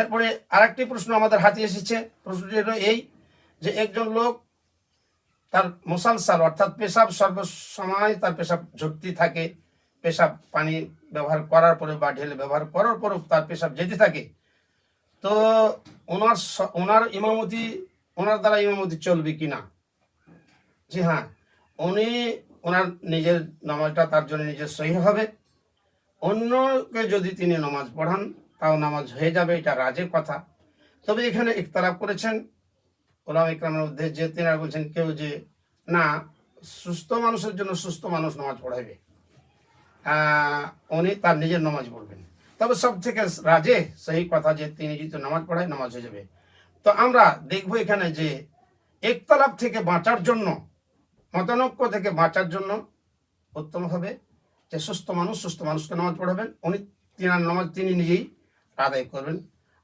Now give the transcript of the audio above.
এরপরে আরেকটি প্রশ্ন আমাদের হাতে এসেছে। প্রশ্নটি হলো এই যে একজন লোক তার মুসালসাল অর্থাৎ পেশাব সর্বসময় তার পেশাব ঝুঁকতে থাকে, পেশাব পানি ব্যবহার করার পরে বা ঢেলে ব্যবহার করার পরেও তার পেশাব যেতে থাকে। তো ওনার ওনার ইমামতি, ওনার দ্বারা ইমামতি চলবে কি না জি হ্যাঁ উনি ওনার নিজের নামাজটা তার জন্য নিজের সহি হবে। অন্যকে যদি তিনি নামাজ পড়ান তাও নামাজ হয়ে যাবে, এটা রাজের কথা। তবে এখানে ইখতালাফ করেছেন ওলাম ইকরামের মধ্যে, যে তিনারা বলছেন কেউ যে, না, সুস্থ মানুষের জন্য সুস্থ মানুষ নামাজ পড়াইবে। উনি তার নিজের নামাজ পড়বেন। তবে সব থেকে রাজে সেই কথা যে, তিনি যদি নামাজ পড়ায়, নামাজ হয়ে যাবে। তো আমরা দেখব এখানে যে একতলাপ থেকে বাঁচার জন্য, মতানৈক্য থেকে বাঁচার জন্য উত্তম হবে যে, সুস্থ মানুষ, সুস্থ মানুষকে নামাজ পড়াবেন। উনি তিনার নামাজ তিনি নিজেই আদায় করবেন